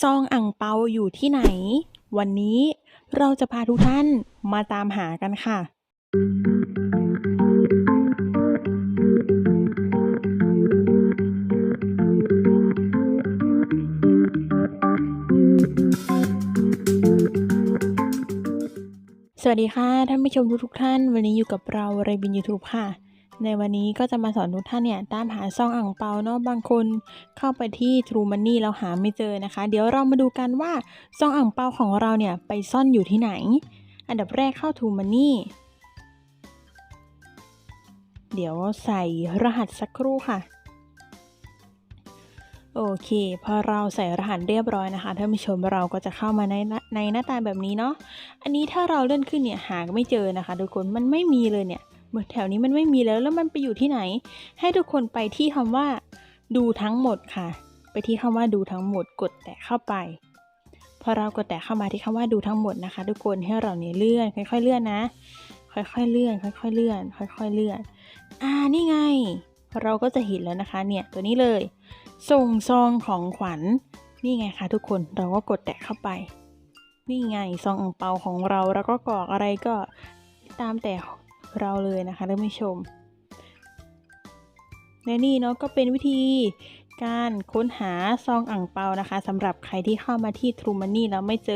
ซองอ่างเปาอยู่ที่ไหน วันนี้เราจะพาทุกท่านมาตามหากันค่ะ สวัสดีค่ะ ท่านผู้ชมทุกท่าน วันนี้อยู่กับเราเรบินยูทูบค่ะ ในวันนี้ก็จะมาสอนทุกท่านเนี่ยตามหาซองอ่างเปาเนาะบางคนเข้าไปที่ True Money แล้วหาไม่เจอนะคะ เดี๋ยวเรามาดูกันว่าซองอ่างเปาของเราเนี่ยไปซ่อนอยู่ที่ไหน อันดับแรกเข้า True Money เดี๋ยวใส่รหัสสักครู่ค่ะ โอเค พอเราใส่รหัสเรียบร้อยนะคะท่านผู้ชมเราก็จะเข้ามาในในหน้าตาแบบนี้เนาะอันนี้ถ้าเราเลื่อนขึ้นเนี่ยหาไม่เจอนะคะทุกคนมันไม่มีเลยเนี่ย เหมือนแถวนี้มันไม่มีแล้วแล้วมันไปอยู่ที่ไหน ให้ทุกคนไปที่คำว่า ดูทั้งหมดค่ะ ไปที่คำว่าดูทั้งหมดกดแตะเข้าไปพอเรากดแตะเข้ามาที่คำว่าดูทั้งหมดนะคะ ทุกคนให้เราเนี่ยเลื่อน ค่อย ๆ เลื่อนนะ ค่อยๆเลื่อน ค่อยๆเลื่อน ค่อย ๆเลื่อน อ่านี่ไง เราก็จะเห็นแล้วนะคะเนี่ยตัวนี้เลย ส่งซองของขวัญนี่ไงคะทุกคนเราก็กดแตะเข้าไป นี่ไงซองอ่งเปาของเราแล้วก็กรอกอะไรก็ตามแต่ เราเลยนะคะท่านผู้ชม และนี่เนาะก็เป็นวิธีการค้นหาซองอ่างเปานะคะสำหรับใครที่เข้ามาที่ True Money แล้วไม่เจอ